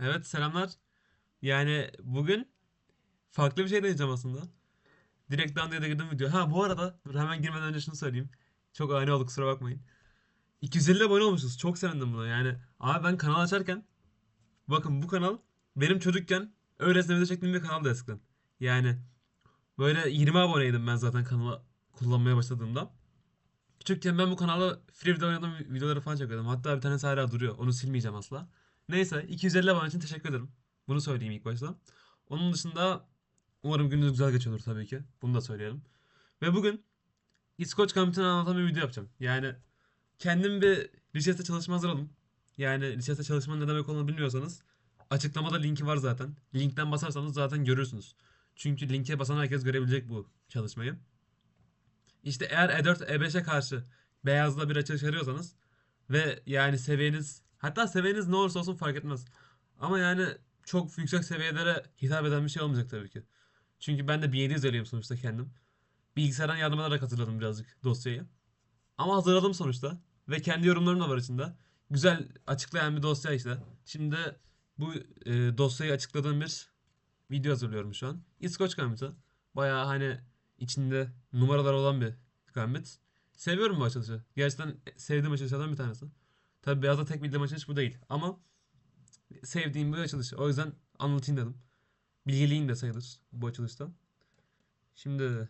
Evet selamlar. Yani bugün farklı bir şey deneyeceğim aslında. Direkt Dandia'da girdim video. Ha bu arada dur hemen girmeden önce şunu söyleyeyim. Çok ani oldu kusura bakmayın. 250 abone olmuşuz. Çok sevindim buna. Yani abi ben kanal açarken bakın bu kanal benim çocukken öylesine video çektiğim bir kanaldı eskiden. Yani böyle 20 aboneydim ben zaten kanalı kullanmaya başladığımda. Küçükken ben bu kanalda free video oynadığım videoları falan çekiyordum. Hatta bir tanesi hala duruyor. Onu silmeyeceğim asla. Neyse 250 abone için teşekkür ederim. Bunu söyleyeyim ilk başta. Onun dışında umarım gününüz güzel geçiyordur tabii ki. Bunu da söyleyelim. Ve bugün İskoç kampüsünü anlatan bir video yapacağım. Yani kendim bir lisede çalışma hazırladım. Yani lisede çalışmanın ne demek olduğunu bilmiyorsanız açıklamada linki var zaten. Linkten basarsanız zaten görürsünüz. Çünkü linke basan herkes görebilecek bu çalışmayı. İşte eğer E4, E5'e karşı beyazla bir açılış arıyorsanız ve yani seviyeniz hatta seviyeniz ne olursa olsun fark etmez. Ama yani çok yüksek seviyelere hitap eden bir şey olmayacak tabii ki. Çünkü ben de 1700 öyleyim sonuçta kendim. Bilgisayardan yardım ederek hazırladım birazcık dosyayı. Ama hazırladım sonuçta. Ve kendi yorumlarım da var içinde. Güzel açıklayan bir dosya işte. Şimdi bu e, dosyayı açıkladığım bir video hazırlıyorum şu an. İskoç Gambit'i. Bayağı hani içinde numaralar olan bir Gambit. Seviyorum bu açılışı. Gerçekten sevdiğim açılışlardan bir tanesi. Tabi beyazda tek bildiğim açılış bu değil. Ama sevdiğim bir açılış. O yüzden anlatayım dedim. Bilgiliyim de sayılır bu açılışta. Şimdi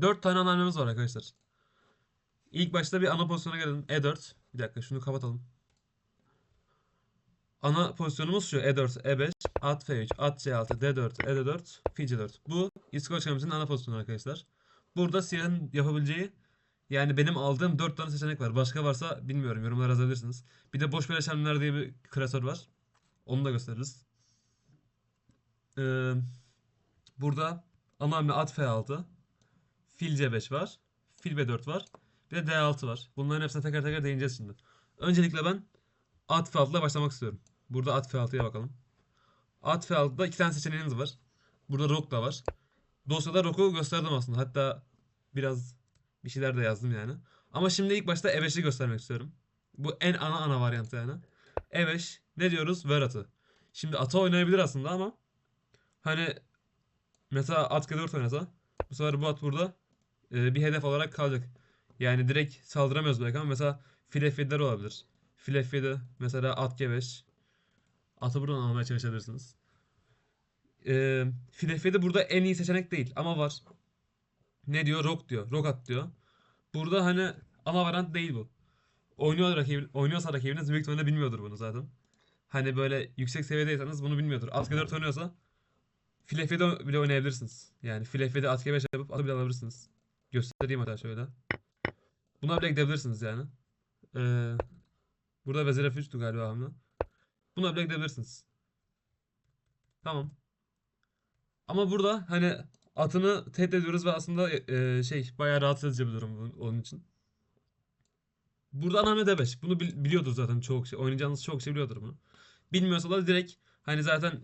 4 tane ana hamlemiz var arkadaşlar. İlk başta bir ana pozisyona gelelim. E4. Bir dakika şunu kapatalım. Ana pozisyonumuz şu. E E4, E5, at F3, at C6, D4, E4, fil C4. Bu İskoç hamlesinin ana pozisyonu arkadaşlar. Burada siyahın yapabileceği yani benim aldığım 4 tane seçenek var. Başka varsa bilmiyorum. Yorumlara yazabilirsiniz. Bir de boş beleş hamleler diye bir klasör var. Onu da gösteririz. Ee, burada ana hamle at F6. Fil C5 var. Fil B4 var. Bir de D6 var. Bunların hepsine teker teker değineceğiz şimdi. Öncelikle ben at F6 ile başlamak istiyorum. Burada at F6'ya bakalım. At F6'da iki tane seçeneğiniz var. Burada Rook da var. Dosyada Rook'u gösterdim aslında. Hatta biraz bir şeyler de yazdım yani. Ama şimdi ilk başta E5'i göstermek istiyorum. Bu en ana ana varyantı yani. E5 ne diyoruz? Ver atı. Şimdi atı oynayabilir aslında ama hani mesela at G4 oynasa bu sefer bu at burada e, bir hedef olarak kalacak. Yani direkt saldıramıyoruz belki ama mesela fil F7'ler olabilir. Fil F7 mesela at G5 atı buradan almaya çalışabilirsiniz. E, fil F7 burada en iyi seçenek değil ama var. Ne diyor? Rock diyor. Rock at diyor. Burada hani ana variant değil bu. Oynuyor rakip, oynuyorsa rakibiniz büyük ihtimalle bilmiyordur bunu zaten. Hani böyle yüksek seviyedeyseniz bunu bilmiyordur. At G4 oynuyorsa Fil F7 bile oynayabilirsiniz. Yani Fil F7 at G5 yapıp atı bile alabilirsiniz. Göstereyim hatta şöyle. Buna bile gidebilirsiniz yani. Ee, burada Vezir F3'tü galiba hamle. Buna bile gidebilirsiniz. Tamam. Ama burada hani atını tehdit ediyoruz ve aslında e, şey bayağı rahatsız edici bir durum onun için. Burada ana hamle D5. Bunu bil- biliyordur zaten çok şey. Oynayacağınız çok şey biliyordur bunu. Bilmiyorsa da direkt hani zaten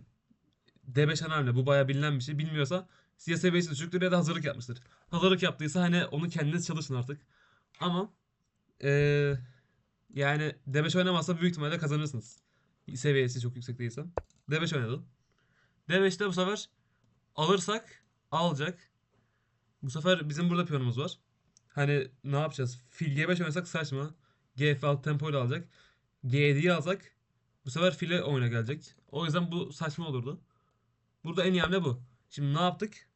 D5 ana hamle bu bayağı bilinen bir şey. Bilmiyorsa size seviyesi düşüktür ya da hazırlık yapmıştır. Hazırlık yaptıysa hani onu kendiniz çalışın artık. Ama eee yani D5 oynamazsa büyük ihtimalle kazanırsınız. Seviyesi çok yüksek değilse. D5 oynadı. D5'te bu sefer alırsak alacak. Bu sefer bizim burada piyonumuz var. Hani ne yapacağız? Fil G5 oynasak saçma. G F6 tempo ile alacak. G7'yi alsak bu sefer file oyuna gelecek. O yüzden bu saçma olurdu. Burada en iyi hamle bu. Şimdi ne yaptık?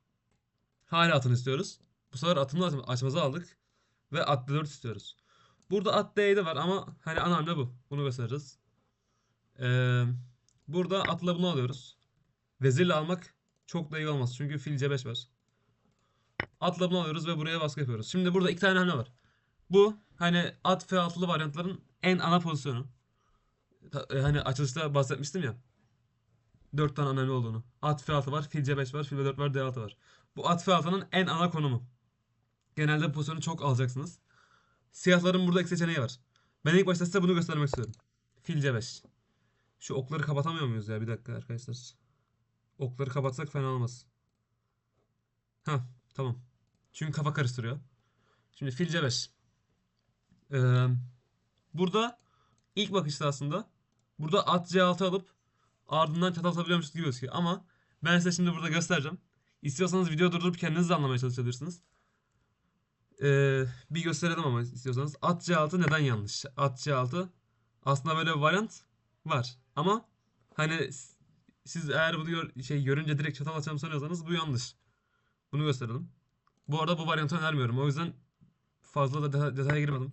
Hala atını istiyoruz. Bu sefer atını aç- açmazı aldık. Ve at D4 istiyoruz. Burada at D7 var ama hani ana hamle bu. Bunu gösteririz. Ee, burada atla bunu alıyoruz. Vezirle almak çok da iyi olmaz. Çünkü fil C5 var. Atla bunu alıyoruz ve buraya baskı yapıyoruz. Şimdi burada iki tane hamle var. Bu hani at F6'lı varyantların en ana pozisyonu. E, Hani açılışta bahsetmiştim ya. 4 tane önemli olduğunu. At F6 var, fil C5 var, fil B4 var, D6 var. Bu at F6'nın en ana konumu. Genelde pozisyonu çok alacaksınız. Siyahların burada iki seçeneği var. Ben ilk başta size bunu göstermek istiyorum. Fil C5. Şu okları kapatamıyor muyuz ya? Bir dakika arkadaşlar. Okları kapatsak fena olmaz. Ha, tamam. Çünkü kafa karıştırıyor. Şimdi fil C5. Ee, burada ilk bakışta aslında burada at C6 alıp ardından çatal atabiliyormuşuz gibi gözüküyor. Ama ben size şimdi burada göstereceğim. İstiyorsanız video durdurup kendiniz de anlamaya çalışabilirsiniz. Ee, bir gösterelim ama istiyorsanız. At C6 neden yanlış? At C6 aslında böyle bir variant var. Ama hani siz eğer bunu gör- şey görünce direkt çatal atacağım sanıyorsanız bu yanlış. Bunu gösterelim. Bu arada bu variantı önermiyorum. O yüzden fazla da deta- detaya girmedim.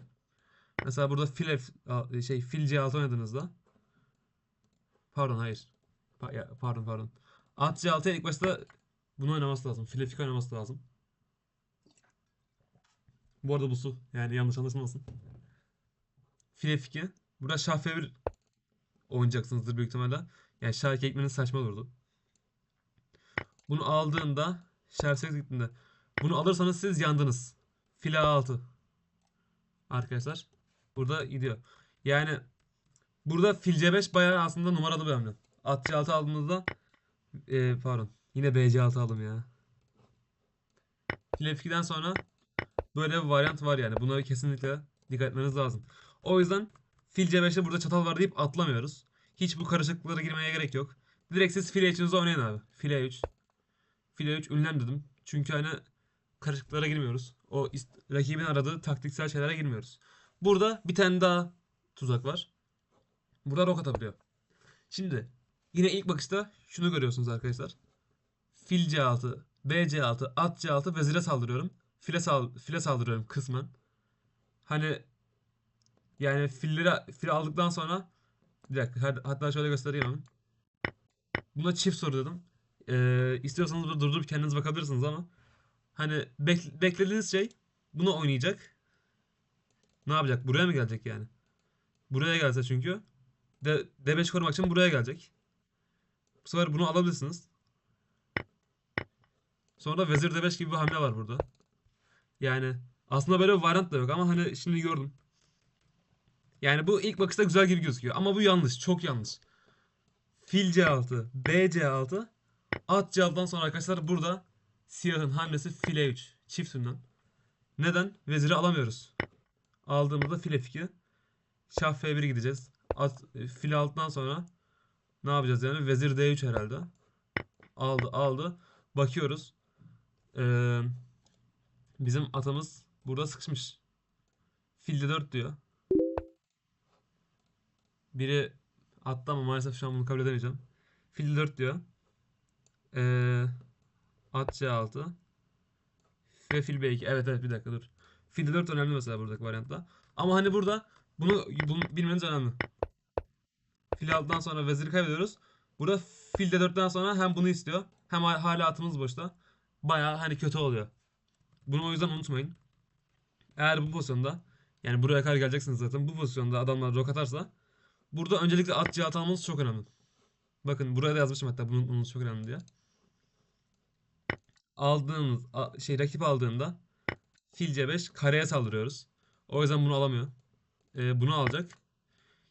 Mesela burada fil F- şey fil C6 oynadığınızda pardon hayır. Pa- ya, pardon pardon. At C6'ya ilk başta bunu oynaması lazım. Fil F2 oynaması lazım. Bu arada bu su. Yani yanlış anlaşılmasın. Fil F2. Burada şah F1 oynayacaksınızdır büyük ihtimalle. Yani şah 2 ekmeniz saçma olurdu. Bunu aldığında 8 gittiğinde bunu alırsanız siz yandınız. Fil A6. Arkadaşlar. Burada gidiyor. Yani burada fil C5 bayağı aslında numaralı bir hamle. At C6 aldığınızda e, pardon. Yine BC6 aldım ya. Fil F2'den sonra böyle bir varyant var yani. Bunlara kesinlikle dikkat etmeniz lazım. O yüzden fil C5'te burada çatal var deyip atlamıyoruz. Hiç bu karışıklıklara girmeye gerek yok. Direkt siz file 3'ünüzü oynayın abi. File 3. File 3 ünlendirdim. Çünkü hani karışıklıklara girmiyoruz. O rakibin aradığı taktiksel şeylere girmiyoruz. Burada bir tane daha tuzak var. Burada rok atabiliyor. Şimdi yine ilk bakışta şunu görüyorsunuz arkadaşlar. Fil C6, B C6, at C6 vezire saldırıyorum. File, sal file saldırıyorum kısmen. Hani yani filleri fil aldıktan sonra bir dakika hatta şöyle göstereyim hemen. Buna çift soru dedim. Ee, istiyorsanız burada durdurup kendiniz bakabilirsiniz ama hani bek- beklediğiniz şey bunu oynayacak. Ne yapacak? Buraya mı gelecek yani? Buraya gelse çünkü de, D5 korumak için buraya gelecek. Bu sefer bunu alabilirsiniz. Sonra vezir D5 gibi bir hamle var burada. Yani aslında böyle bir variant da yok ama hani şimdi gördüm. Yani bu ilk bakışta güzel gibi gözüküyor ama bu yanlış. Çok yanlış. Fil C6, B C6, at C6'dan sonra arkadaşlar burada siyahın hamlesi file 3. Çift ünlem. Neden? Veziri alamıyoruz. Aldığımızda file 2. Şah F1 gideceğiz. At, e, fil 6'dan sonra ne yapacağız yani? Vezir D3 herhalde. Aldı aldı. Bakıyoruz. Ee, bizim atımız burada sıkışmış. Fil D4 diyor. Biri attı ama maalesef şu an bunu kabul edemeyeceğim. Fil 4 diyor. Ee, at C6. Ve fil B2. Evet evet bir dakika dur. Fil 4 önemli mesela buradaki varyantta. Ama hani burada bunu, bunu bilmeniz önemli. Fil 6'dan sonra veziri kaybediyoruz. Burada fil D4'ten sonra hem bunu istiyor hem ha- hala atımız boşta. Baya hani kötü oluyor. Bunu o yüzden unutmayın. Eğer bu pozisyonda yani buraya kadar geleceksiniz zaten. Bu pozisyonda adamlar rok atarsa Burada öncelikle at cihat almanız çok önemli. Bakın buraya da yazmışım hatta bunun, bunun çok önemli diye. Aldığınız şey rakip aldığında fil C5 kareye saldırıyoruz. O yüzden bunu alamıyor. Ee, bunu alacak.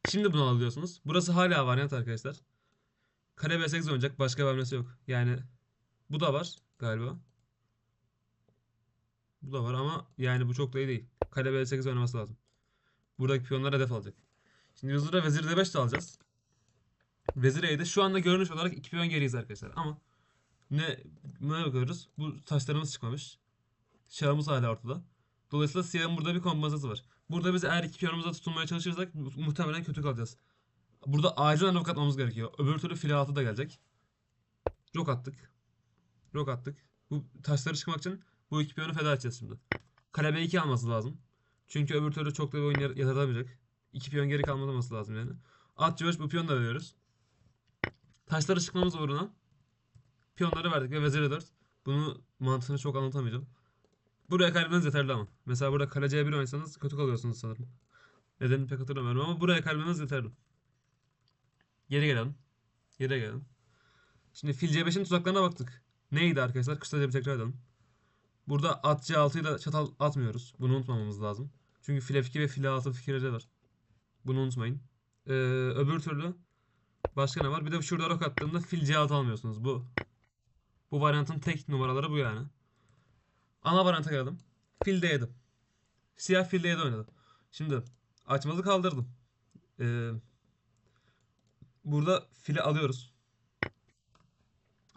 Şimdi bunu alıyorsunuz. Burası hala varyant arkadaşlar. Kare B8 oynayacak. Başka bir hamlesi yok. Yani bu da var galiba. Bu da var ama yani bu çok da iyi değil. Kare B8 oynaması lazım. Buradaki piyonlar hedef alacak. Şimdi hızlıca vezir D5 de alacağız. Vezir E'de şu anda görünüş olarak iki piyon geriyiz arkadaşlar. Ama ne ne bakıyoruz? Bu taşlarımız çıkmamış. Şahımız hala ortada. Dolayısıyla siyahın burada bir kombinası var. Burada biz eğer iki piyonumuza tutunmaya çalışırsak mu- muhtemelen kötü kalacağız. Burada acilen rok atmamız gerekiyor. Öbür türlü file altı da gelecek. Rok attık. Rok attık. Bu taşları çıkmak için bu iki piyonu feda edeceğiz şimdi. Kale B2 alması lazım. Çünkü öbür türlü çok da bir oyun yar- yaratamayacak. İki piyon geri kalmaması lazım yani. At C5 bu piyonu da veriyoruz. Taşları çıkmamız uğruna piyonları verdik ve vezir 4. Bunu mantığını çok anlatamayacağım. Buraya kaybetmeniz yeterli ama. Mesela burada kale C1 oynasanız kötü kalıyorsunuz sanırım. Nedenini pek hatırlamıyorum ama buraya kaybetmeniz yeterli. Geri gelelim. Geri gelelim. Şimdi fil C5'in tuzaklarına baktık. Neydi arkadaşlar? Kısaca bir tekrar edelim. Burada at C6'yı da çatal atmıyoruz. Bunu unutmamamız lazım. Çünkü fil F2 ve fil A6 fikirleri var. Bunu unutmayın. Ee, öbür türlü başka ne var? Bir de şurada rok attığında fil C6 almıyorsunuz. Bu bu varyantın tek numaraları bu yani. Ana varyanta geldim. Fil D7. Siyah fil D7 oynadı. Şimdi açmalı kaldırdım. Ee, Burada fili alıyoruz.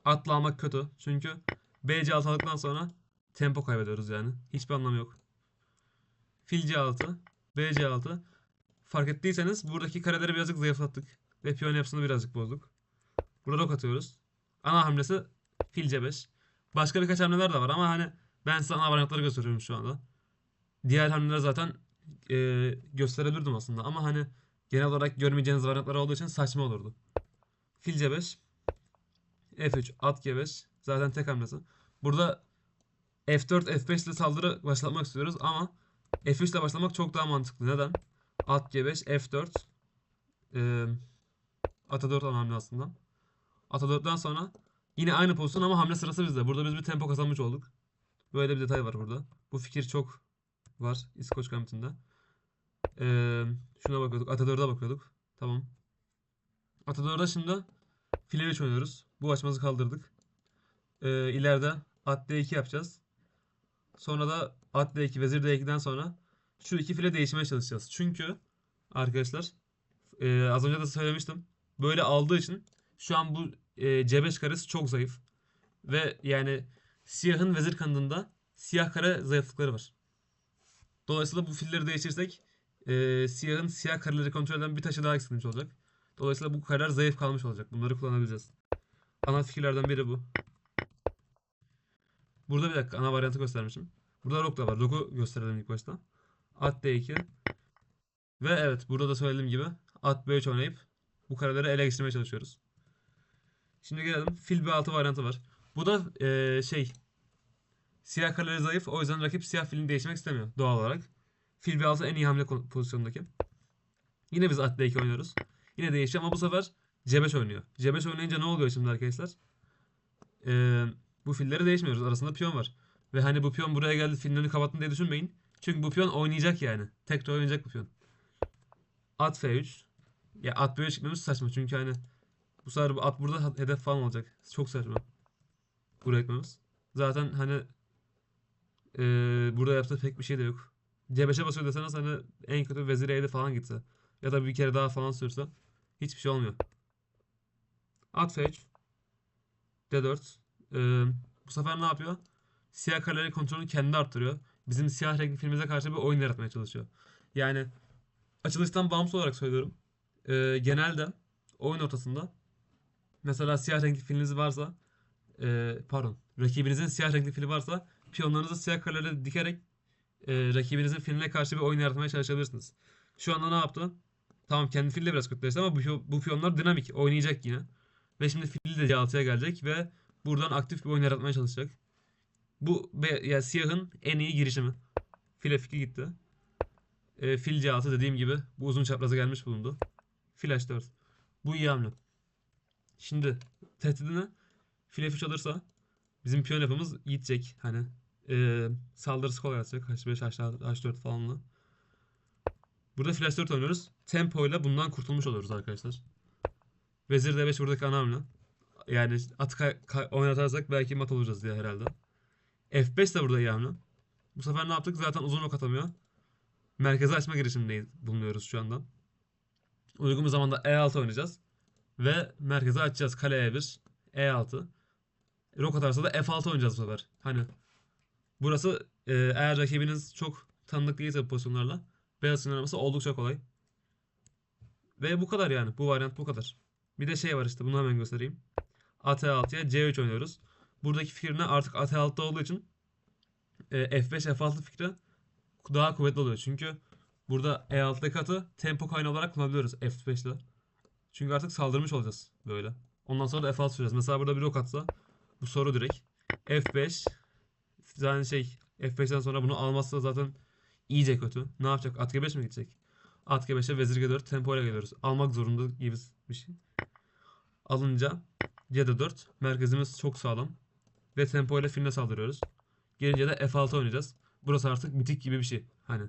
Atla almak kötü. Çünkü BC altı aldıktan sonra tempo kaybediyoruz yani. Hiçbir anlamı yok. Fil C6, BC 6. Fark ettiyseniz buradaki kareleri birazcık zayıflattık. Ve piyon yapısını birazcık bozduk. Burada rok atıyoruz. Ana hamlesi fil C5. Başka birkaç hamleler de var ama hani ben size ana varyantları gösteriyorum şu anda. Diğer hamleleri zaten e, gösterebilirdim aslında ama hani genel olarak görmeyeceğiniz varyantlar olduğu için saçma olurdu. Fil C5 F3 at G5 zaten tek hamlesi. Burada F4 F5 ile saldırı başlatmak istiyoruz ama F3 ile başlamak çok daha mantıklı. Neden? At G5 F4 e, Ata 4 ana hamle aslında. Ata 4'ten sonra yine aynı pozisyon ama hamle sırası bizde. Burada biz bir tempo kazanmış olduk. Böyle bir detay var burada. Bu fikir çok var İskoç Gambit'inde. Ee, şuna bakıyorduk. Ata 4'e bakıyorduk. Tamam. Ata 4'e şimdi file 3 oynuyoruz. Bu açmazı kaldırdık. Ee, ileride at D2 yapacağız. Sonra da at D2, vezir D2'den sonra şu iki file değişmeye çalışacağız. Çünkü arkadaşlar e, az önce de söylemiştim. Böyle aldığı için şu an bu e, C5 karesi çok zayıf. Ve yani siyahın vezir kanadında siyah kare zayıflıkları var. Dolayısıyla bu filleri değiştirsek e, siyahın siyah kareleri kontrol eden bir taşı daha eksilmiş olacak. Dolayısıyla bu kareler zayıf kalmış olacak. Bunları kullanabileceğiz. Ana fikirlerden biri bu. Burada bir dakika ana varyantı göstermişim. Burada rok da var. Rok'u gösterelim ilk başta. At D2. Ve evet burada da söylediğim gibi at B3 oynayıp bu kareleri ele geçirmeye çalışıyoruz. Şimdi gelelim. Fil B6 varyantı var. Bu da eee, şey siyah kareleri zayıf. O yüzden rakip siyah filini değişmek istemiyor doğal olarak. Fil B6 en iyi hamle pozisyondaki. Yine biz at D2 oynuyoruz. Yine değişiyor ama bu sefer C5 oynuyor. C5 oynayınca ne oluyor şimdi arkadaşlar? Eee, bu filleri değişmiyoruz. Arasında piyon var. Ve hani bu piyon buraya geldi filin önünü kapattın diye düşünmeyin. Çünkü bu piyon oynayacak yani. Tek de oynayacak bu piyon. At F3. Ya at böyle çıkmamız saçma çünkü hani bu sefer bu at burada hedef falan olacak. Çok saçma. Buraya gitmemiz. Zaten hani eee, burada yaptığı pek bir şey de yok. C5'e basıyor deseniz hani en kötü vezir E7 falan gitse. Ya da bir kere daha falan sürse. Hiçbir şey olmuyor. At F3. D4. Eee, bu sefer ne yapıyor? Siyah kareleri kontrolünü kendi arttırıyor. Bizim siyah renkli filmimize karşı bir oyun yaratmaya çalışıyor. Yani açılıştan bağımsız olarak söylüyorum. Ee, genelde oyun ortasında mesela siyah renkli filiniz varsa e, pardon rakibinizin siyah renkli fili varsa piyonlarınızı siyah karelere dikerek e, rakibinizin filine karşı bir oyun yaratmaya çalışabilirsiniz. Şu anda ne yaptı? Tamam kendi fili de biraz kötüleşti ama bu, bu piyonlar dinamik oynayacak yine. Ve şimdi fili de C6'ya gelecek ve buradan aktif bir oyun yaratmaya çalışacak. Bu ya siyahın en iyi girişimi. Fil F2 gitti. E, fil C6 dediğim gibi bu uzun çapraza gelmiş bulundu. Fil H4. Bu iyi hamle. Şimdi tehdidini fil F3 alırsa bizim piyon yapımız gidecek. Hani e, saldırısı kolay atacak. H5, H4, H4 falanla. Burada fil H4 oynuyoruz. Tempo ile bundan kurtulmuş oluyoruz arkadaşlar. Vezir D5 buradaki ana hamle. Yani atı oynatarsak belki mat olacağız diye herhalde. F5 de burada iyi. Bu sefer ne yaptık? Zaten uzun ok atamıyor. Merkeze açma girişimindeyiz bulunuyoruz şu anda. Uygun bir zamanda E6 oynayacağız. Ve merkeze açacağız. Kale E1, E6. Rok atarsa da F6 oynayacağız bu sefer. Hani burası e, eğer rakibiniz çok tanıdık değilse bu pozisyonlarla beyaz oynaması oldukça kolay. Ve bu kadar yani. Bu varyant bu kadar. Bir de şey var işte bunu hemen göstereyim. At E6'ya C3 oynuyoruz. Buradaki fikir ne? Artık at E6'da olduğu için e, F5 F6 fikri daha kuvvetli oluyor. Çünkü burada E6'daki atı tempo kaynağı olarak kullanabiliyoruz F5'te. Çünkü artık saldırmış olacağız böyle. Ondan sonra da F6 süreceğiz. Mesela burada bir ok atsa bu soru direkt. F5 yani şey F5'ten sonra bunu almazsa zaten iyice kötü. Ne yapacak? At G5 mi gidecek? At G5'e vezir G4 tempo ile geliyoruz. Almak zorunda gibi bir şey. Alınca C4 merkezimiz çok sağlam. Ve tempo ile filine saldırıyoruz. Gelince de F6 oynayacağız. Burası artık mitik gibi bir şey. Hani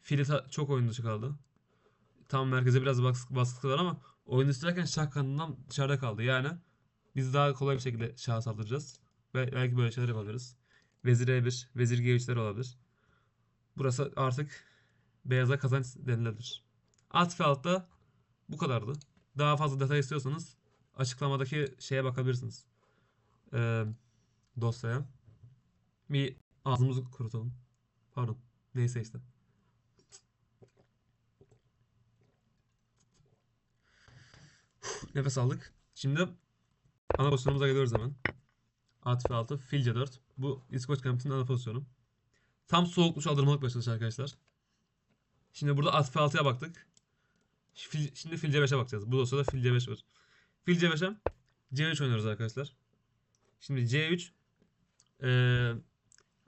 fili çok oyun dışı kaldı. Tam merkeze biraz baskı, var ama oyun dışındayken şah kanadından dışarıda kaldı. Yani biz daha kolay bir şekilde şaha saldıracağız. Ve belki böyle şeyler yapabiliriz. Vezir E1, vezir G3'ler olabilir. Burası artık beyaza kazanç denilebilir. At ve altta bu kadardı. daha fazla detay istiyorsanız açıklamadaki şeye bakabilirsiniz. Ee, dosyaya. Bir ağzımızı kurutalım. Pardon. Neyse işte. Nefes aldık. Şimdi ana pozisyonumuza geliyoruz hemen. At F6, fil C4. Bu İskoç Gambit'in ana pozisyonu. Tam soğukmuş aldırmalık başladı arkadaşlar. Şimdi burada at F6'ya baktık. Şimdi fil C5'e bakacağız. Bu dosyada fil C5 var. Fil C5'e C3 oynuyoruz arkadaşlar. Şimdi C3 eee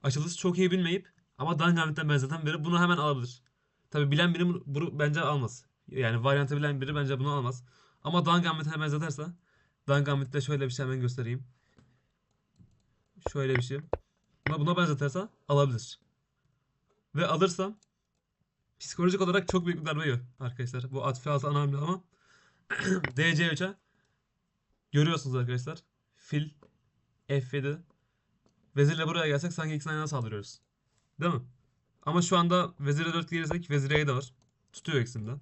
açılışı çok iyi bilmeyip ama Dan Gambit'ten benzeten biri bunu hemen alabilir. Tabi bilen biri bunu, bence almaz. Yani varyantı bilen biri bence bunu almaz. Ama Dan Gambit'e benzeterse Dan Gambit'te şöyle bir şey hemen göstereyim. Şöyle bir şey. Buna, buna benzeterse alabilir. Ve alırsam psikolojik olarak çok büyük bir darbe yiyor arkadaşlar. Bu Atfi altı ana ama DC3'e görüyorsunuz arkadaşlar. Fil F7 Vezirle buraya gelsek sanki ikisini aynı saldırıyoruz. Değil mi? Ama şu anda Vezir'e 4 gelirsek Vezir E de var. Tutuyor ikisini de.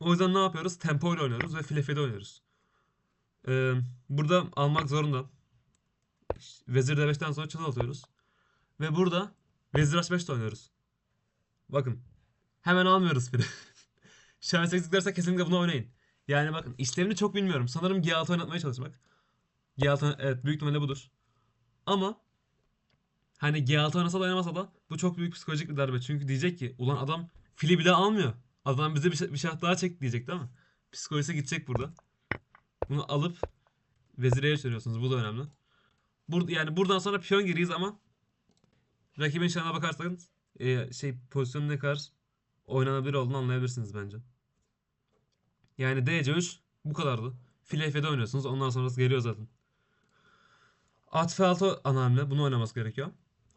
O yüzden ne yapıyoruz? Tempo ile oynuyoruz ve fil F7 oynuyoruz. Ee, burada almak zorunda. Vezir D5'ten sonra çatı atıyoruz. Ve burada Vezir H5 de oynuyoruz. Bakın. Hemen almıyoruz fili. Şah 8 derse kesinlikle bunu oynayın. Yani bakın işlevini çok bilmiyorum. Sanırım G6 oynatmaya çalışmak. G6 evet büyük ihtimalle budur. Ama hani G6 oynasa da oynamasa da bu çok büyük psikolojik bir darbe. Çünkü diyecek ki ulan adam fili bile almıyor. Adam bize bir, şey, bir şah daha çek diyecek değil mi? Psikolojisi gidecek burada. Bunu alıp vezireye çeviriyorsunuz. Bu da önemli. Bur yani buradan sonra piyon giriyiz ama rakibin şahına bakarsanız e, şey pozisyonun ne kadar oynanabilir olduğunu anlayabilirsiniz bence. Yani DC3 bu kadardı. Fil F7 oynuyorsunuz. Ondan sonrası geliyor zaten. At F6 ana hamle. Bunu oynaması gerekiyor.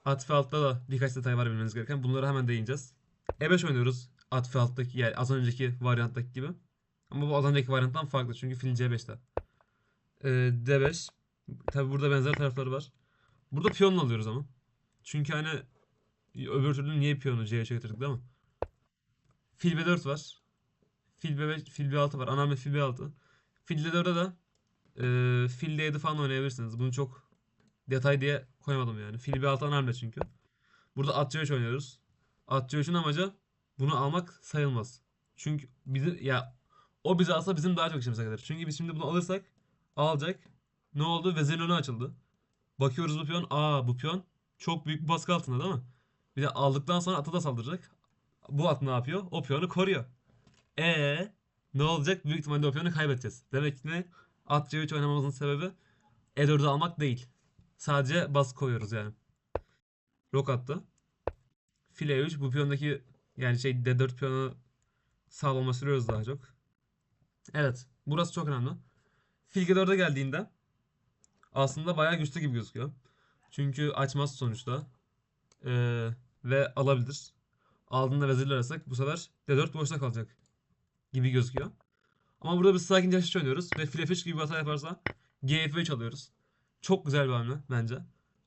At F6'da da birkaç detay var bilmeniz gereken. Bunları hemen değineceğiz. E5 oynuyoruz. At F6'daki yani az önceki varyanttaki gibi. Ama bu az önceki varyanttan farklı çünkü fil C5'te. Ee, D5. Tabi burada benzer tarafları var. Burada piyonla alıyoruz ama. Çünkü hani öbür türlü niye piyonu C3'e getirdik değil mi? Fil B4 var. Fil B5, fil B6 var. Ana fil B6. Fil D4'e de e, fil D7 falan oynayabilirsiniz. Bunu çok detay diye koymadım yani. Fil B6 ana hamle çünkü. Burada at C3 oynuyoruz. At C3'ün amacı bunu almak sayılmaz. Çünkü bizi ya o bizi alsa bizim daha çok işimize gelir. Çünkü biz şimdi bunu alırsak alacak. Ne oldu? Vezirin önü açıldı. Bakıyoruz bu piyon. Aa bu piyon çok büyük bir baskı altında değil mi? Bir de aldıktan sonra ata da saldıracak. Bu at ne yapıyor? O piyonu koruyor. E ne olacak? Büyük ihtimalle o piyonu kaybedeceğiz. Demek ki ne? At C3 oynamamızın sebebi E4'ü almak değil. Sadece baskı koyuyoruz yani. Rok attı. File 3 bu piyondaki yani şey D4 piyonu sağlama sürüyoruz daha çok. Evet. Burası çok önemli. Fil G4'e geldiğinde aslında bayağı güçlü gibi gözüküyor. Çünkü açmaz sonuçta. Ee, ve alabilir. Aldığında vezirle arasak bu sefer D4 boşta kalacak gibi gözüküyor. Ama burada biz sakince H3 oynuyoruz ve fil F3 gibi bir hata yaparsa G3 alıyoruz. Çok güzel bir hamle bence.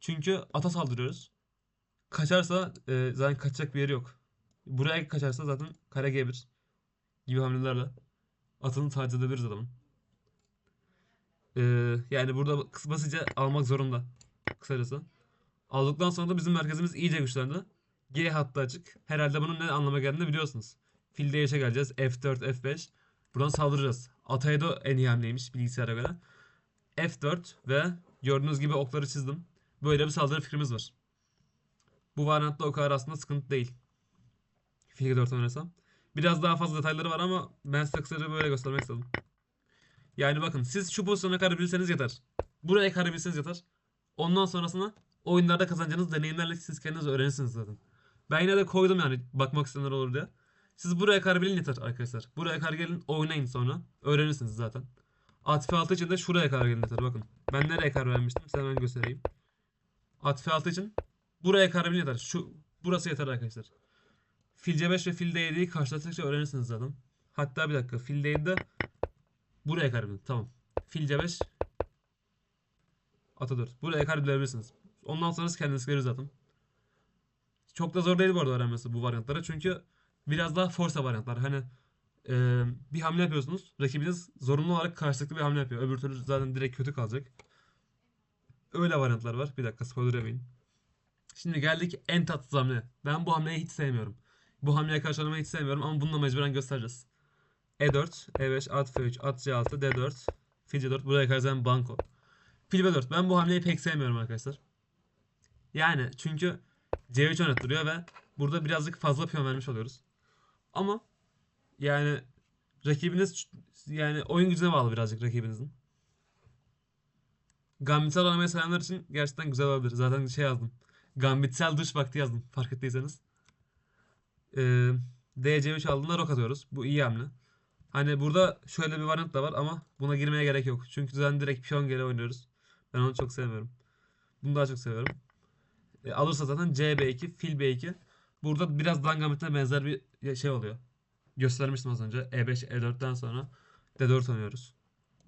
Çünkü ata saldırıyoruz. Kaçarsa e, zaten kaçacak bir yeri yok. Buraya kaçarsa zaten kare G1 gibi hamlelerle atını taciz edebiliriz adamın. Ee, yani burada basıca almak zorunda. Kısacası. Aldıktan sonra da bizim merkezimiz iyice güçlendi. G hattı açık. Herhalde bunun ne anlama geldiğini biliyorsunuz. Fil D5'e geleceğiz. F4, F5. Buradan saldıracağız. Atay'a da en iyi hamleymiş bilgisayara göre. F4 ve gördüğünüz gibi okları çizdim. Böyle bir saldırı fikrimiz var. Bu variantta o kadar aslında sıkıntı değil. Fil G4 oynasam. Biraz daha fazla detayları var ama ben size kısaca böyle göstermek istedim. Yani bakın siz şu pozisyona kadar bilseniz yeter. Buraya kadar bilseniz yeter. Ondan sonrasını oyunlarda kazanacağınız deneyimlerle siz kendiniz öğrenirsiniz zaten. Ben yine de koydum yani bakmak isteyenler olur diye. Siz buraya kadar bilin yeter arkadaşlar. Buraya kadar gelin oynayın sonra. Öğrenirsiniz zaten. Atife altı için de şuraya kadar gelin yeter bakın. Ben nereye karar vermiştim size hemen göstereyim. Atife altı için buraya bilin yeter. Şu burası yeter arkadaşlar. Fil C5 ve fil D7'yi karşılaştıkça öğrenirsiniz zaten. Hatta bir dakika fil D7'de buraya kadar bilin. Tamam. Fil C5 Ata 4. Buraya kadar bilebilirsiniz. Ondan sonrası kendiniz görür zaten. Çok da zor değil bu arada öğrenmesi bu varyantlara. Çünkü biraz daha forsa varyantlar. Hani Ee, bir hamle yapıyorsunuz. Rakibiniz zorunlu olarak karşılıklı bir hamle yapıyor. Öbür türlü zaten direkt kötü kalacak. Öyle varyantlar var. Bir dakika spoiler yemeyin. Şimdi geldik en tatsız hamle. Ben bu hamleyi hiç sevmiyorum. Bu hamleye karşı oynamayı hiç sevmiyorum ama bununla mecburen göstereceğiz. E4, E5, at F3, at C6, D4, fil C4. Buraya kadar zaten banko. Fil B4. Ben bu hamleyi pek sevmiyorum arkadaşlar. Yani çünkü C3 oynattırıyor ve burada birazcık fazla piyon vermiş oluyoruz. Ama yani rakibiniz yani oyun gücüne bağlı birazcık rakibinizin. Gambitsel oynamayı sevenler için gerçekten güzel olabilir. Zaten şey yazdım. Gambitsel dış vakti yazdım fark ettiyseniz. Ee, DC3 aldığında rok atıyoruz. Bu iyi hamle. Hani burada şöyle bir variant da var ama buna girmeye gerek yok. Çünkü zaten direkt piyon geri oynuyoruz. Ben onu çok sevmiyorum. Bunu daha çok seviyorum. E, alırsa zaten CB2, fil B2. Burada biraz Dan Gambit'e benzer bir şey oluyor. Göstermiştim az önce. E E5, E4'ten sonra D4 oynuyoruz.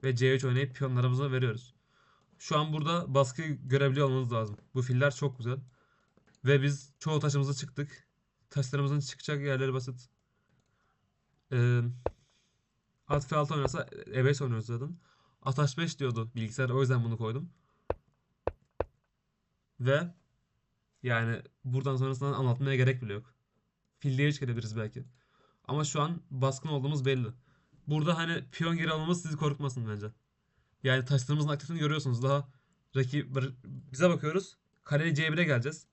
Ve C3 oynayıp piyonlarımıza veriyoruz. Şu an burada baskı görebiliyor olmanız lazım. Bu filler çok güzel. Ve biz çoğu taşımızı çıktık. Taşlarımızın çıkacak yerleri basit. Ee, at F6 oynarsa E5 oynuyoruz zaten. At H5 diyordu bilgisayar o yüzden bunu koydum. Ve yani buradan sonrasından anlatmaya gerek bile yok. Fil D3 gelebiliriz belki. Ama şu an baskın olduğumuz belli. Burada hani piyon geri almamız sizi korkutmasın bence. Yani taşlarımızın aktifini görüyorsunuz. Daha rakip bize bakıyoruz. Kale C1'e geleceğiz.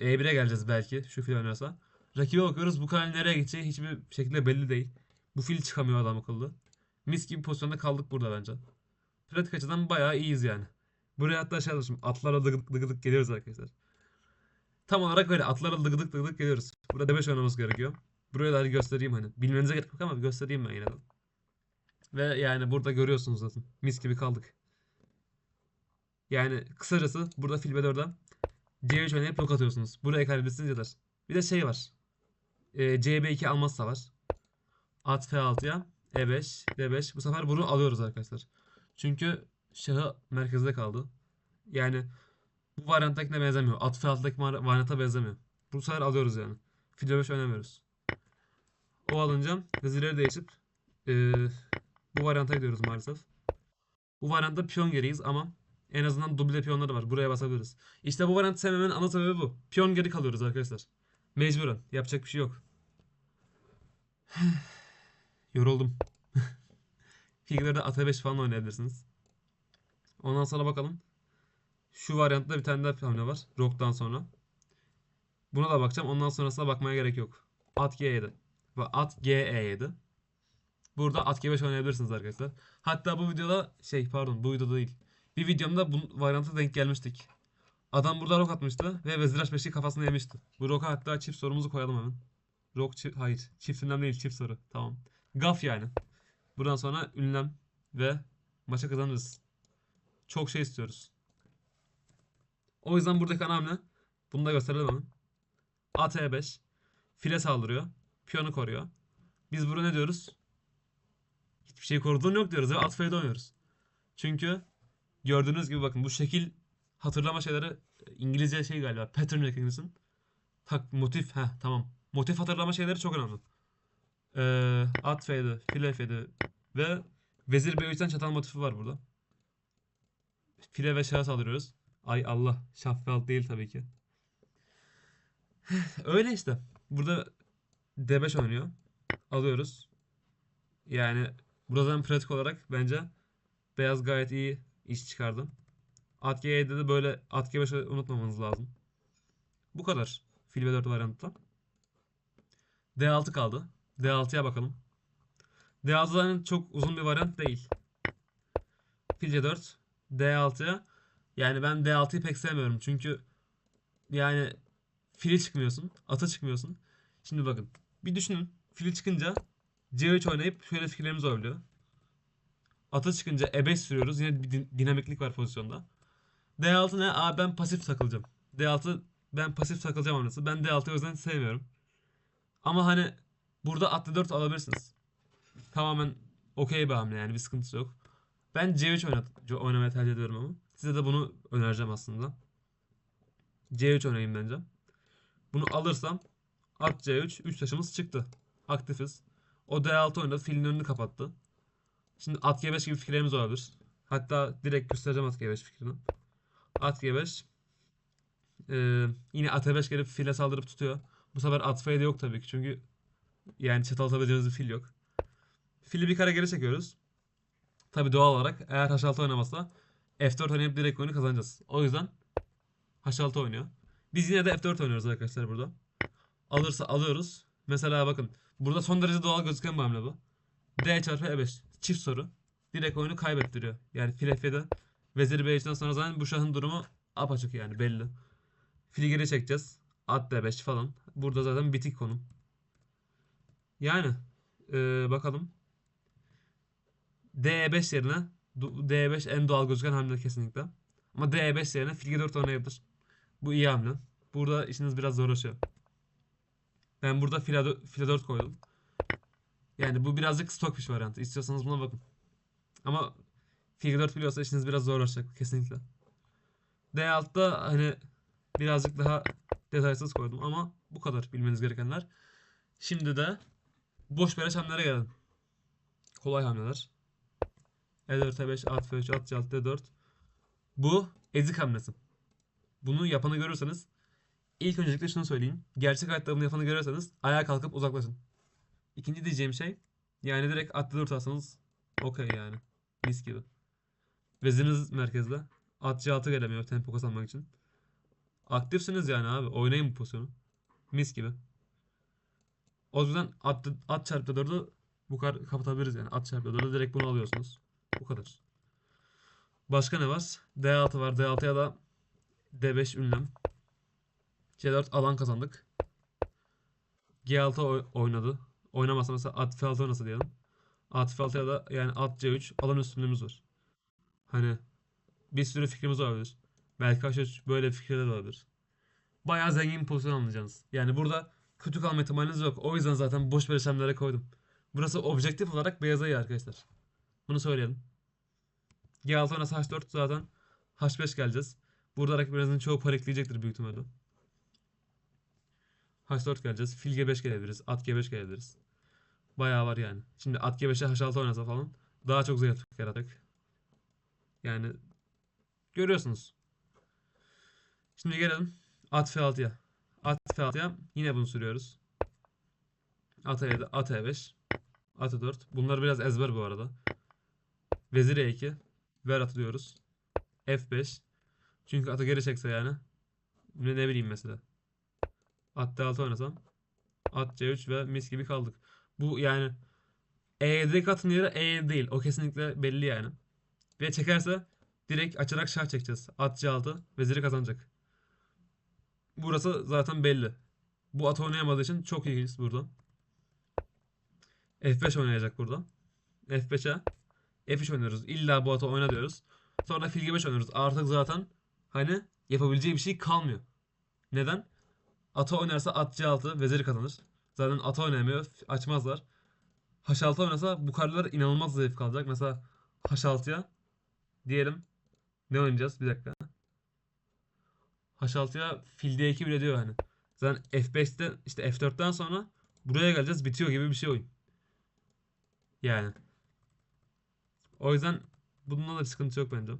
E1'e geleceğiz belki şu fil oynarsa. Rakibe bakıyoruz bu kale nereye gideceği hiçbir şekilde belli değil. Bu fil çıkamıyor adam akıllı. Mis gibi pozisyonda kaldık burada bence. Pratik açıdan bayağı iyiyiz yani. Buraya hatta şey yazmışım. Atlarla dıgıdık dıgıdık geliyoruz arkadaşlar. Tam olarak böyle atlarla dıgıdık dıgıdık geliyoruz. Burada D5 oynamamız gerekiyor. Hadi göstereyim hani. Bilmenize gerek yok ama göstereyim ben yine de. Ve yani burada görüyorsunuz zaten. Mis gibi kaldık. Yani kısacası burada fil B4'e C3 oynayıp blok atıyorsunuz. Buraya kaybetsiniz yeter. Bir de şey var. Ee, CB2 almazsa var. At F6'ya E5, D5. Bu sefer bunu alıyoruz arkadaşlar. Çünkü şahı merkezde kaldı. Yani bu varyanttakine benzemiyor. At F6'daki var- varyanta benzemiyor. Bu sefer alıyoruz yani. Fil B5 oynamıyoruz. O alınca vezirleri değişip ee, bu varyanta gidiyoruz maalesef. Bu varyantta piyon geriyiz ama en azından duble piyonları var. Buraya basabiliriz. İşte bu varyantı sevmemenin ana sebebi bu. Piyon geri kalıyoruz arkadaşlar. Mecburen. Yapacak bir şey yok. Yoruldum. Figürlerde at 5 falan oynayabilirsiniz. Ondan sonra bakalım. Şu varyantta bir tane daha hamle var. Rock'tan sonra. Buna da bakacağım. Ondan sonrasına bakmaya gerek yok. At G7. Ve at GE7. Burada at G5 oynayabilirsiniz arkadaşlar. Hatta bu videoda şey pardon bu videoda değil. Bir videomda bu varyanta denk gelmiştik. Adam burada rok atmıştı ve Vezir H5'i kafasına yemişti. Bu roka hatta çift sorumuzu koyalım hemen. Rok çift, hayır çift ünlem değil çift soru. Tamam. Gaf yani. Buradan sonra ünlem ve maça kazanırız. Çok şey istiyoruz. O yüzden buradaki ana hamle bunu da gösterelim hemen. At E5 file saldırıyor. Piyonu koruyor. Biz burada ne diyoruz? Hiçbir şey koruduğun yok diyoruz ve at F7 oynuyoruz. Çünkü gördüğünüz gibi bakın bu şekil hatırlama şeyleri İngilizce şey galiba pattern recognition. Tak motif ha tamam. Motif hatırlama şeyleri çok önemli. Ee, at F7, file F7 ve vezir B3'ten çatal motifi var burada. File ve şahı saldırıyoruz. Ay Allah. Alt değil tabii ki. Öyle işte. Burada D5 oynuyor. Alıyoruz. Yani buradan pratik olarak bence beyaz gayet iyi iş çıkardı. At G7'de de böyle at G5'i unutmamanız lazım. Bu kadar. Fil B4 variantta. D6 kaldı. D6'ya bakalım. D6 zaten çok uzun bir variant değil. Fil C4. D6'ya yani ben D6'yı pek sevmiyorum. Çünkü yani fili çıkmıyorsun. Ata çıkmıyorsun. Şimdi bakın. Bir düşünün. Fili çıkınca C3 oynayıp şöyle fikirlerimiz oluyor. Ata çıkınca E5 sürüyoruz. Yine bir din- dinamiklik var pozisyonda. D6 ne? Aa ben pasif takılacağım. D6 ben pasif takılacağım hamlesi. Ben D6'yı o yüzden sevmiyorum. Ama hani burada atlı 4 alabilirsiniz. Tamamen okey bir hamle yani bir sıkıntısı yok. Ben C3 oynat oynamayı tercih ediyorum ama. Size de bunu önereceğim aslında. C3 oynayayım bence. Bunu alırsam at C3 3 taşımız çıktı. Aktifiz. O D6 oynadı. Filin önünü kapattı. Şimdi at G5 gibi fikirlerimiz olabilir. Hatta direkt göstereceğim at G5 fikrini. At G5. Ee, yine at E5 gelip file saldırıp tutuyor. Bu sefer at F7 yok tabii ki. Çünkü yani çatal atabileceğimiz bir fil yok. Fili bir kare geri çekiyoruz. Tabii doğal olarak eğer H6 oynamazsa F4 oynayıp direkt oyunu kazanacağız. O yüzden H6 oynuyor. Biz yine de F4 oynuyoruz arkadaşlar burada. Alırsa alıyoruz. Mesela bakın burada son derece doğal gözüken bir hamle bu. D çarpı E5. Çift soru. Direkt oyunu kaybettiriyor. Yani fil F7 Vezir B3'ten sonra zaten bu şahın durumu apaçık yani belli. Fili geri çekeceğiz. At D5 falan. Burada zaten bitik konum. Yani eee, bakalım. D5 yerine du- D5 en doğal gözüken hamle kesinlikle. Ama D5 yerine fil G4 oynayabilir. Bu iyi hamle. Burada işiniz biraz zorlaşıyor. Ben burada file, dö- file 4 koydum. Yani bu birazcık stockfish variantı. İstiyorsanız buna bakın. Ama file 4 biliyorsa işiniz biraz zorlaşacak kesinlikle. D6'da hani birazcık daha detaysız koydum ama bu kadar bilmeniz gerekenler. Şimdi de boş beleş hamlelere gelelim. Kolay hamleler. E4, E5, at F3, at C6, D4. Bu ezik hamlesi. Bunu yapanı görürseniz ilk öncelikle şunu söyleyeyim. Gerçek hayatta bunu yapanı görürseniz ayağa kalkıp uzaklaşın. İkinci diyeceğim şey yani direkt at D4 alsanız okey yani. Mis gibi. Veziriniz merkezde. At C6 gelemiyor tempo kazanmak için. Aktifsiniz yani abi. Oynayın bu pozisyonu. Mis gibi. O yüzden at, at çarpı 4'ü bu kadar kapatabiliriz yani. At çarpı 4'ü direkt bunu alıyorsunuz. Bu kadar. Başka ne var? D6 var. D6'ya da D5 ünlem. C4 alan kazandık. G6 oy- oynadı. Oynamasa mesela at F6 oynasa diyelim. At F6'ya da yani at C3 alan üstünlüğümüz var. Hani bir sürü fikrimiz olabilir. Belki H3 böyle fikirler olabilir. Bayağı zengin pozisyon anlayacaksınız. Yani burada kötü kalma ihtimaliniz yok. O yüzden zaten boş bileşenlere koydum. Burası objektif olarak beyaza iyi arkadaşlar. Bunu söyleyelim. G6 oynasa H4 zaten H5 geleceğiz. Burada rakiplerinizin çoğu panikleyecektir büyük ihtimalle. H4 geleceğiz. Fil G5 gelebiliriz. At G5 gelebiliriz. Bayağı var yani. Şimdi at G5'e H6 oynasa falan daha çok zayıf yaratacak. Yani görüyorsunuz. Şimdi gelelim at F6'ya. At F6'ya yine bunu sürüyoruz. At E7, at E5, at E4. Bunlar biraz ezber bu arada. Vezir E2. Ver atı diyoruz. F5. Çünkü atı geri çekse yani. Ne, ne bileyim mesela. At D6 oynasam. At C3 ve mis gibi kaldık. Bu yani E7'deki atın yeri E7 değil. O kesinlikle belli yani. Ve çekerse direkt açarak şah çekeceğiz. At C6 veziri kazanacak. Burası zaten belli. Bu at oynayamadığı için çok iyiyiz burada. F5 oynayacak burada. F5'e F3 oynuyoruz. İlla bu atı oyna diyoruz. Sonra fil G5 oynuyoruz. Artık zaten hani yapabileceği bir şey kalmıyor. Neden? Ata oynarsa at C6 veziri kazanır. Zaten ata oynayamıyor. f- Açmazlar. H6 oynasa bu kartlar inanılmaz zayıf kalacak. Mesela H6'ya diyelim ne oynayacağız? Bir dakika. H6'ya fil D2 bile diyor hani. Zaten F5'te işte F4'ten sonra buraya geleceğiz bitiyor gibi bir şey oyun. Yani. O yüzden bununla da bir sıkıntı yok bence.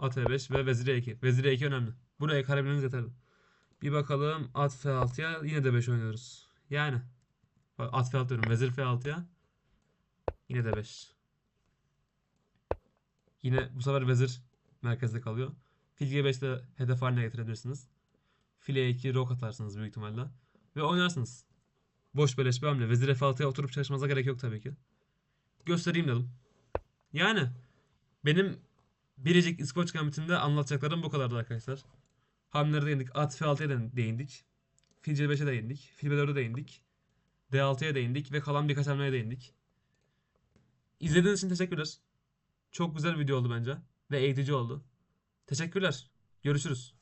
At E5 ve vezir E2. Vezir E2 önemli. Buraya karabilmeniz yeterli. Bir bakalım at F6'ya yine de 5 oynuyoruz. Yani. At F6 diyorum. Vezir F6'ya yine de 5. Yine bu sefer vezir merkezde kalıyor. Fil G5 de hedef haline getirebilirsiniz. File 2 rok atarsınız büyük ihtimalle. Ve oynarsınız. Boş beleş bir hamle. Vezir F6'ya oturup çalışmanıza gerek yok tabii ki. Göstereyim dedim. Yani benim biricik İskoç Gambit'inde anlatacaklarım bu kadardı arkadaşlar. Hamlelere değindik. At F6'ya da değindik. Fil C5'e değindik. Fil B4'e değindik. D6'ya değindik ve kalan birkaç hamleye değindik. İzlediğiniz için teşekkürler. Çok güzel bir video oldu bence. Ve eğitici oldu. Teşekkürler. Görüşürüz.